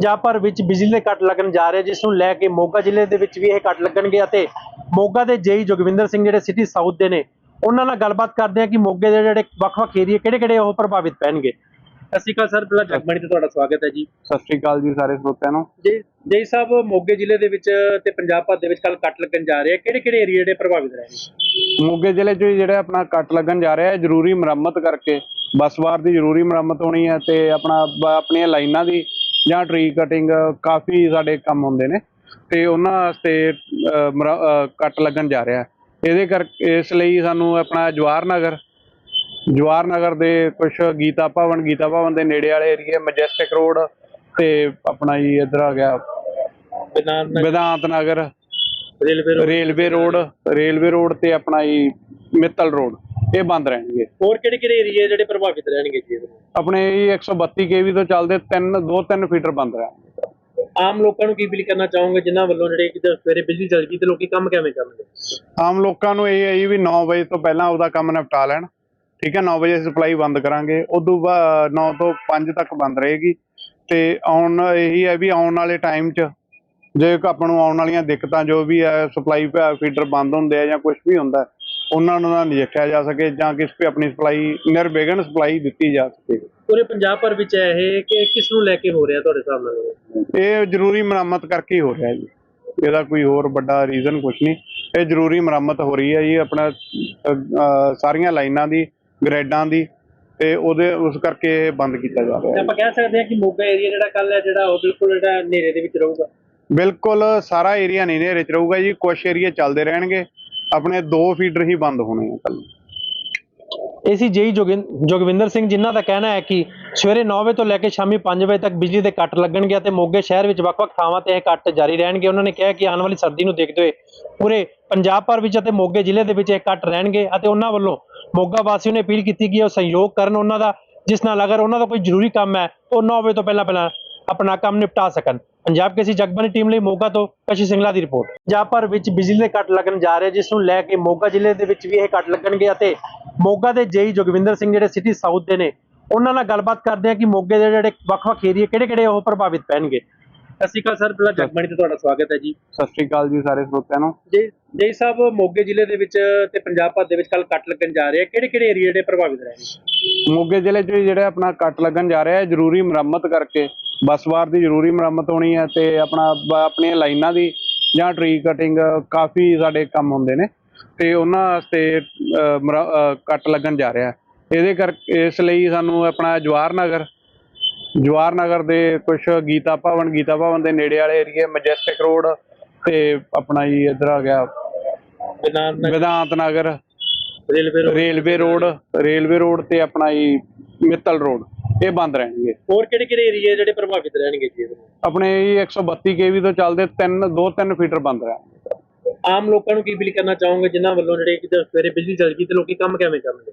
ਪੰਜਾਬ ਭਰ ਵਿੱਚ ਬਿਜਲੀ ਦੇ ਕੱਟ ਲੱਗਣ ਜਾ ਰਹੇ ਜਿਸ ਨੂੰ ਲੈ ਕੇ ਮੋਗਾ ਜ਼ਿਲ੍ਹੇ ਦੇ ਵਿੱਚ ਵੀ ਇਹ ਕੱਟ ਲੱਗਣਗੇ ਅਤੇ ਮੋਗਾ ਦੇ ਜੇਈ ਜੋਗਵਿੰਦਰ ਸਿੰਘ ਜਿਹੜੇ ਸਿਟੀ ਸਾਊਥ ਦੇ ਨੇ ਉਹਨਾਂ ਨਾਲ ਗੱਲਬਾਤ ਕਰਦੇ ਆ ਕਿ ਮੋਗੇ ਦੇ ਜਿਹੜੇ ਵੱਖ-ਵੱਖ ਏਰੀਏ ਕਿਹੜੇ-ਕਿਹੜੇ ਉਹ ਪ੍ਰਭਾਵਿਤ ਪੈਣਗੇ। ਸਤਿ ਸ਼੍ਰੀ ਅਕਾਲ ਸਰ ਪਹਿਲਾਂ ਜਗਬਾਣੀ ਤੇ ਤੁਹਾਡਾ ਸਵਾਗਤ ਹੈ ਜੀ। ਸਤਿ ਸ਼੍ਰੀ ਅਕਾਲ ਜੀ ਸਾਰੇ ਸਰੋਤਿਆਂ ਨੂੰ। ਜੀ ਜੇਈ ਸਾਹਿਬ ਮੋਗੇ ਜ਼ਿਲ੍ਹੇ ਦੇ ਵਿੱਚ ਤੇ ਪੰਜਾਬ ਭਰ ਦੇ ਵਿੱਚ ਕੱਲ ਕੱਟ ਲੱਗਣ ਜਾ ਰਹੇ ਆ ਕਿਹੜੇ-ਕਿਹੜੇ ਏਰੀਏ ਜਿਹੜੇ ਪ੍ਰਭਾਵਿਤ ਰਹਿਣਗੇ ਮੋਗੇ ਜ਼ਿਲ੍ਹੇ 'ਚ ਜਿਹੜਾ ਆਪਣਾ ਕੱਟ ਲੱਗਣ ਜਾ ਰਿਹਾ ਹੈ ਜ਼ਰੂਰੀ ਮੁਰੰਮਤ ਕਰਕੇ ਬੱਸਵਾਰ ਦੀ ਜ਼ਰੂਰੀ ਮੁਰੰਮਤ ਹੋਣੀ ਹੈ ਤੇ ਆਪਣਾ ਆਪਣੀਆਂ ਲਾਈਨਾਂ ਦੀ ਜਾਂ ਟਰੀ ਕਟਿੰਗ ਕਾਫੀ ਸਾਡੇ ਕੰਮ ਹੁੰਦੇ ਨੇ ਤੇ ਉਹਨਾਂ ਵਾਸਤੇ ਕੱਟ ਲੱਗਣ ਜਾ ਰਿਹਾ। ਇਹਦੇ ਕਰਕੇ ਇਸ ਲਈ ਸਾਨੂੰ ਆਪਣਾ ਜਵਾਹਰ ਨਗਰ ਜਵਾਹਰ ਨਗਰ ਦੇ ਕੁਝ ਗੀਤਾ ਭਵਨ ਗੀਤਾ ਭਵਨ ਦੇ ਨੇੜੇ ਵਾਲੇ ਏਰੀਏ ਮੈਜੈਸਟਿਕ ਰੋਡ ਤੇ ਆਪਣਾ ਜੀ ਇੱਧਰ ਆ ਗਿਆ Vidhant Nagar railway road. Railway road railway road ਤੇ ਆਪਣਾ ਜੀ ਮਿੱਤਲ ਰੋਡ। ਇਹ ਬੰਦ ਰਹਿਣਗੇ। ਹੋਰ ਕਿਹੜੇ-ਕਿਹੜੇ ਏਰੀਏ ਜਿਹੜੇ ਪ੍ਰਭਾਵਿਤ ਰਹਿਣਗੇ ਜੀ? ਆਪਣੇ ਇਹ 132 ਕੇਵੀ ਤੋਂ ਚੱਲਦੇ ਤਿੰਨ ਦੋ ਤਿੰਨ ਫੀਟਰ ਬੰਦ ਰਹਿਣਗੇ। ਆਮ ਲੋਕਾਂ ਨੂੰ ਕੀ ਅਪੀਲ ਕਰਨਾ ਚਾਹੋਗੇ ਜਿਨ੍ਹਾਂ ਵੱਲੋਂ ਜਿਹੜੇ ਕਿ ਜਦੋਂ ਸਵੇਰੇ ਬਿਜਲੀ ਚੱਲ ਗਈ ਤੇ ਲੋਕੀ ਕੰਮ ਕਿਵੇਂ ਕਰਨਗੇ? ਆਮ ਲੋਕਾਂ ਨੂੰ ਇਹ ਹੈ ਵੀ 9 ਵਜੇ ਤੋਂ ਪਹਿਲਾਂ ਉਹਦਾ ਕੰਮ ਨਿਪਟਾ ਲੈਣ। ਠੀਕ ਹੈ 9 ਵਜੇ ਸਪਲਾਈ ਬੰਦ ਕਰਾਂਗੇ। ਉਦੋਂ ਬਾਅਦ 9 ਤੋਂ 5 ਤੱਕ ਬੰਦ ਰਹੇਗੀ। ਤੇ ਆਉਣ ਇਹੀ ਹੈ ਵੀ ਆਉਣ ਵਾਲੇ ਟਾਈਮ 'ਚ ਜੇ ਆਪਾਂ ਨੂੰ ਆਉਣ ਵਾਲੀਆਂ ਦਿੱਕਤਾਂ ਜੋ ਵੀ ਹੈ ਸਪਲਾਈ ਫੀਡਰ ਬੰਦ ਹੁੰਦੇ ਆ ਜਾਂ ਕੁਝ ਵੀ ਹੁੰਦਾ ਉਹਨਾਂ ਨੂੰ ਨਾ ਨਜਿੱਠਿਆ ਜਾ ਸਕੇ ਜਾਂ ਕਿਸ ਵੀ ਆਪਣੀ ਸਪਲਾਈ ਨਿਰਵਿਘਨ ਸਪਲਾਈ ਦਿੱਤੀ ਜਾ ਸਕੇ। ਪੂਰੇ ਪੰਜਾਬ ਭਰ ਵਿੱਚ ਇਹ ਕਿ ਕਿਸ ਨੂੰ ਲੈ ਕੇ ਹੋ ਰਿਹਾ ਤੁਹਾਡੇ ਹਿਸਾਬ ਨਾਲ? ਇਹ ਜ਼ਰੂਰੀ ਮੁਰੰਮਤ ਕਰਕੇ ਹੀ ਹੋ ਰਿਹਾ ਜੀ। ਇਹਦਾ ਕੋਈ ਹੋਰ ਵੱਡਾ ਰੀਜ਼ਨ ਕੁਝ ਨਹੀਂ। ਇਹ ਜ਼ਰੂਰੀ ਮੁਰੰਮਤ ਹੋ ਰਹੀ ਹੈ ਜੀ ਆਪਣਾ ਸਾਰੀਆਂ ਲਾਈਨਾਂ ਦੀ ਗ੍ਰੈਡਾਂ ਦੀ ਤੇ ਉਹਦੇ ਉਸ ਕਰਕੇ ਬੰਦ ਕੀਤਾ ਜਾ ਰਿਹਾ ਤੇ ਹੈ ਆਪਾਂ ਕਹਿ ਸਕਦੇ ਹਾਂ ਕਿ ਮੋਗਾ ਏਰੀਆ ਜਿਹੜਾ ਕੱਲ ਹੈ ਜਿਹੜਾ ਉਹ ਬਿਲਕੁਲ ਜਿਹੜਾ ਹਨੇਰੇ ਦੇ ਵਿੱਚ ਰਹੂਗਾ। ਬਿਲਕੁਲ ਸਾਰਾ ਏਰੀਆ ਨਹੀਂ ਹਨੇਰੇ ਚ ਰਹੂਗਾ ਜੀ। ਕੁਝ ਏਰੀਆ ਚੱਲਦੇ ਰਹਿਣਗੇ। ਆਪਣੇ ਦੋ ਫੀਡਰ ਹੀ ਬੰਦ ਹੋਣੇ ਆ ਕੱਲ ਏਸੀ ਜੇਈ ਜੋਗਵਿੰਦਰ ਸਿੰਘ, ਜਿਨ੍ਹਾਂ ਦਾ ਕਹਿਣਾ ਹੈ ਕਿ ਸਵੇਰੇ 9 ਵਜੇ ਤੋਂ ਲੈ ਕੇ ਸ਼ਾਮੀ 5 ਵਜੇ ਤੱਕ ਬਿਜਲੀ ਦੇ ਕੱਟ ਲੱਗਣਗੇ ਅਤੇ ਮੋਗੇ ਸ਼ਹਿਰ ਵਿੱਚ ਵੱਖ-ਵੱਖ ਥਾਵਾਂ ਤੇ ਇਹ ਕੱਟ ਜਾਰੀ ਰਹਿਣਗੇ। ਉਹਨਾਂ ਨੇ ਕਿਹਾ ਕਿ ਆਉਣ ਵਾਲੀ ਸਰਦੀ ਨੂੰ ਦੇਖਦੇ ਹੋਏ ਪੂਰੇ ਪੰਜਾਬ ਭਰ ਵਿੱਚ ਅਤੇ ਮੋਗੇ ਜ਼ਿਲ੍ਹੇ ਦੇ ਵਿੱਚ ਇਹ ਕੱਟ ਰਹਿਣਗੇ ਅਤੇ ਉਹਨਾਂ ਵੱਲੋਂ ਮੋਗਾ ਵਾਸੀਆਂ ਨੇ ਅਪੀਲ ਕੀਤੀ ਕਿ ਉਹ ਸਹਿਯੋਗ ਕਰਨ ਉਹਨਾਂ ਦਾ, ਜਿਸ ਨਾਲ ਅਗਰ ਉਹਨਾਂ ਦਾ ਕੋਈ ਜ਼ਰੂਰੀ ਕੰਮ ਹੈ, ਉਹ 9 ਵਜੇ ਤੋਂ ਪਹਿਲਾਂ ਪਹਿਲਾਂ ਆਪਣਾ ਕੰਮ ਨਿਪਟਾ ਸਕਣ। ਪੰਜਾਬ ਕੇਸੀ ਜਗਬਾਨੀ ਟੀਮ ਲਈ ਮੋਗਾ ਤੋਂ ਕਸ਼ੀ ਸਿੰਗਲਾ ਦੀ ਰਿਪੋਰਟ। ਪੰਜਾਬ ਭਰ ਵਿੱਚ ਬਿਜਲੀ ਦੇ ਕੱਟ ਲੱਗਣ ਜਾ ਰਹੇ ਜਿਸ ਨੂੰ ਲੈ ਕੇ ਮੋਗਾ ਜ਼ਿਲ੍ਹੇ ਦੇ ਵਿੱਚ ਵੀ ਇਹ ਕੱਟ ਲੱਗਣਗੇ ਅਤੇ ਮੋਗਾ ਦੇ ਜੇਈ ਜੋਗਵਿੰਦਰ ਸਿੰਘ ਜਿਹੜੇ ਸਿਟੀ ਸਾਊਥ ਦੇ ਨੇ ਉਹਨਾਂ ਨਾਲ ਗੱਲਬਾਤ ਕਰਦੇ ਆ ਕਿ ਮੋਗੇ ਦੇ ਜਿਹੜੇ ਵੱਖ-ਵੱਖ ਏਰੀਏ ਕਿਹੜੇ-ਕਿਹੜੇ ਉਹ ਪ੍ਰਭਾਵਿਤ ਪੈਣਗੇ। ਸਤਿ ਸ਼੍ਰੀ ਅਕਾਲ ਸਰ ਪਹਿਲਾਂ ਜਗਬਾਣੀ ਤੇ ਤੁਹਾਡਾ ਸਵਾਗਤ ਹੈ ਜੀ। ਸਤਿ ਸ਼੍ਰੀ ਅਕਾਲ ਜੀ ਸਾਰੇ ਸਰੋਤਿਆਂ ਨੂੰ। ਜੀ ਜੇਈ ਸਾਹਿਬ ਮੋਗੇ ਜ਼ਿਲ੍ਹੇ ਦੇ ਵਿੱਚ ਤੇ ਪੰਜਾਬ ਭਰ ਦੇ ਵਿੱਚ ਕੱਲ ਕੱਟ ਲੱਗਣ ਜਾ ਰਹੇ ਆ ਕਿਹੜੇ-ਕਿਹੜੇ ਏਰੀਏ ਜਿਹੜੇ ਪ੍ਰਭਾਵਿਤ ਰਹਿਣਗੇ? ਮੋਗੇ ਜ਼ਿਲ੍ਹੇ 'ਚ ਜਿਹੜਾ ਆਪਣਾ ਕੱਟ ਲੱਗਣ ਜਾ ਰਿਹਾ ਹੈ ਜ਼ਰੂਰੀ ਮੁਰੰਮਤ ਕਰਕੇ ਬੱਸਵਾਰ ਦੀ ਜ਼ਰੂਰੀ ਮੁਰੰਮਤ ਹੋਣੀ ਹੈ ਤੇ ਆਪਣਾ ਆਪਣੀਆਂ ਲਾਈਨਾਂ ਦੀ ਜਾਂ ਟਰੀ ਕਟਿੰਗ ਕਾਫੀ ਸਾਡੇ ਕੰਮ ਹੁੰਦੇ ਨੇ ਤੇ ਉਹਨਾਂ ਵਾਸਤੇ ਕੱਟ ਲੱਗਣ ਜਾ ਰਿਹਾ। ਇਹਦੇ ਕਰਕੇ ਇਸ ਲਈ ਸਾਨੂੰ ਆਪਣਾ ਜਵਾਹਰ ਨਗਰ ਜਵਾਹਰ ਨਗਰ ਦੇ ਕੁਝ ਗੀਤਾ ਭਵਨ ਗੀਤਾ ਭਵਨ ਦੇ ਨੇੜੇ ਵਾਲੇ ਏਰੀਏ ਮੈਜੈਸਟਿਕ ਰੋਡ ਤੇ ਆਪਣਾ ਜੀ ਇੱਧਰ ਆ ਗਿਆ Vidhant Nagar railway road railway road railway road ਤੇ ਆਪਣਾ ਜੀ ਮਿੱਤਲ ਰੋਡ ਇਹ ਬੰਦ ਰਹਿਣਗੇ। ਹੋਰ ਕਿਹੜੇ-ਕਿਹੜੇ ਏਰੀਏ ਜਿਹੜੇ ਪ੍ਰਭਾਵਿਤ ਰਹਿਣਗੇ ਜੀ ਇਹਦੇ? ਨਾਲ? ਆਪਣੇ ਇਹ 132 ਕੇਵੀ ਤੋਂ ਚੱਲਦੇ ਤਿੰਨ ਦੋ ਤਿੰਨ ਫੀਟਰ ਬੰਦ ਰਹਿਣਗੇ। ਆਮ ਲੋਕਾਂ ਨੂੰ ਕੀ ਅਪੀਲ ਕਰਨਾ ਚਾਹੋਗੇ ਜਿਨ੍ਹਾਂ ਵੱਲੋਂ ਜਿਹੜੇ ਕਿ ਜਦੋਂ ਸਵੇਰੇ ਬਿਜਲੀ ਚੱਲ ਗਈ ਤੇ ਲੋਕੀ ਕੰਮ ਕਿਵੇਂ ਕਰਨਗੇ?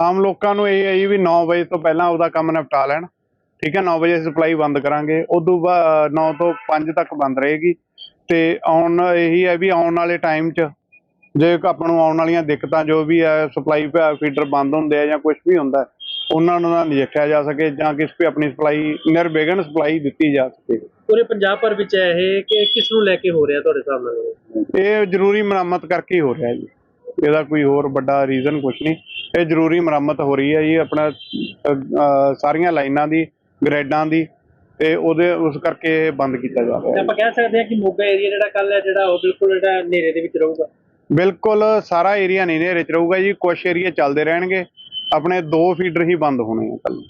ਆਮ ਲੋਕਾਂ ਨੂੰ ਇਹ ਹੈ ਜੀ ਵੀ 9 ਵਜੇ ਤੋਂ ਪਹਿਲਾਂ ਉਹਦਾ ਕੰਮ ਨਿਪਟਾ ਲੈਣ। ਠੀਕ ਹੈ 9 ਵਜੇ ਸਪਲਾਈ ਬੰਦ ਕਰਾਂਗੇ। ਉਦੋਂ ਬਾਅਦ 9 ਤੋਂ 5 ਤੱਕ ਬੰਦ ਰਹੇਗੀ। ਤੇ ਆਉਣ ਇਹੀ ਹੈ ਵੀ ਆਉਣ ਵਾਲੇ ਟਾਈਮ 'ਚ ਜੇ ਆਪਾਂ ਨੂੰ ਆਉਣ ਵਾਲੀਆਂ ਦਿੱਕਤਾਂ ਜੋ ਵੀ ਹੈ ਸਪਲਾਈ ਫੀਡਰ ਬੰਦ ਹੁੰਦੇ ਆ ਜਾਂ ਕੁਝ ਵੀ ਹੁੰਦਾ ਹੈ, ਉਹਨਾਂ ਨੂੰ ਨਾ ਨਜਿੱਠਿਆ ਜਾ ਸਕੇ ਜਾਂ ਕਿਸ ਵੀ ਆਪਣੀ ਸਪਲਾਈ ਨਿਰਵਿਘਨ ਸਪਲਾਈ ਦਿੱਤੀ ਜਾ ਸਕੇ। ਪੂਰੇ ਪੰਜਾਬ ਭਰ ਵਿੱਚ ਇਹ ਕਿ ਕਿਸ ਨੂੰ ਲੈ ਕੇ ਹੋ ਰਿਹਾ ਤੁਹਾਡੇ ਹਿਸਾਬ ਨਾਲ? ਇਹ ਜ਼ਰੂਰੀ ਮੁਰੰਮਤ ਕਰਕੇ ਹੀ ਹੋ ਰਿਹਾ ਜੀ। ਇਹਦਾ ਕੋਈ ਹੋਰ ਵੱਡਾ ਰੀਜ਼ਨ ਕੁਝ ਨਹੀਂ। ਇਹ ਜ਼ਰੂਰੀ ਮੁਰੰਮਤ ਹੋ ਰਹੀ ਹੈ ਜੀ ਆਪਣਾ ਸਾਰੀਆਂ ਲਾਈਨਾਂ ਦੀ ਗ੍ਰੈਡਾਂ ਦੀ ਤੇ ਉਹਦੇ ਉਸ ਕਰਕੇ ਬੰਦ ਕੀਤਾ ਜਾ ਰਿਹਾ ਹੈ ਆਪਾਂ ਕਹਿ ਸਕਦੇ ਹਾਂ ਕਿ ਮੋਗਾ ਏਰੀਆ ਜਿਹੜਾ ਕੱਲ ਹੈ ਜਿਹੜਾ ਉਹ ਬਿਲਕੁਲ ਜਿਹੜਾ ਹਨੇਰੇ ਦੇ ਵਿੱਚ ਰਹੂਗਾ। ਬਿਲਕੁਲ ਸਾਰਾ ਏਰੀਆ ਨਹੀਂ ਹਨੇਰੇ ਚ ਰਹੂਗਾ ਜੀ। ਕੁਝ ਏਰੀਆ ਚੱਲਦੇ ਰਹਿਣਗੇ। ਆਪਣੇ ਦੋ ਫੀਡਰ ਹੀ ਬੰਦ ਹੋਣੇ ਆ ਕੱਲ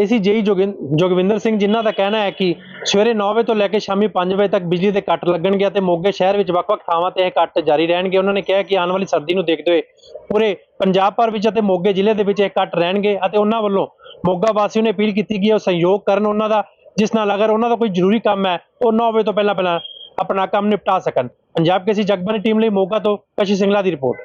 ਏਸੀ ਜੇਈ ਜੋਗਵਿੰਦਰ ਸਿੰਘ, ਜਿਨ੍ਹਾਂ ਦਾ ਕਹਿਣਾ ਹੈ ਕਿ ਸਵੇਰੇ 9 ਵਜੇ ਤੋਂ ਲੈ ਕੇ ਸ਼ਾਮੀ 5 ਵਜੇ ਤੱਕ ਬਿਜਲੀ ਦੇ ਕੱਟ ਲੱਗਣਗੇ ਅਤੇ ਮੋਗੇ ਸ਼ਹਿਰ ਵਿੱਚ ਵੱਖ-ਵੱਖ ਥਾਵਾਂ ਤੇ ਇਹ ਕੱਟ ਜਾਰੀ ਰਹਿਣਗੇ। ਉਹਨਾਂ ਨੇ ਕਿਹਾ ਕਿ ਆਉਣ ਵਾਲੀ ਸਰਦੀ ਨੂੰ ਦੇਖਦੇ ਹੋਏ ਪੂਰੇ ਪੰਜਾਬ ਭਰ ਵਿੱਚ ਅਤੇ ਮੋਗੇ ਜ਼ਿਲ੍ਹੇ ਦੇ ਵਿੱਚ ਇਹ ਕੱਟ ਰਹਿਣਗੇ ਅਤੇ ਉਹਨਾਂ ਵੱਲੋਂ ਮੋਗਾ ਵਾਸੀਆਂ ਨੇ ਅਪੀਲ ਕੀਤੀ ਕਿ ਉਹ ਸਹਿਯੋਗ ਕਰਨ ਉਹਨਾਂ ਦਾ, ਜਿਸ ਨਾਲ ਅਗਰ ਉਹਨਾਂ ਦਾ ਕੋਈ ਜ਼ਰੂਰੀ ਕੰਮ ਹੈ, ਉਹ 9 ਵਜੇ ਤੋਂ ਪਹਿਲਾਂ ਪਹਿਲਾਂ ਆਪਣਾ ਕੰਮ ਨਿਪਟਾ ਸਕਣ। ਪੰਜਾਬ ਕੇਸੀ ਜਗਬਾਨੀ ਟੀਮ ਲਈ ਮੋਗਾ ਤੋਂ ਕਸ਼ੀ ਸਿੰਗਲਾ ਦੀ ਰਿਪੋਰਟ।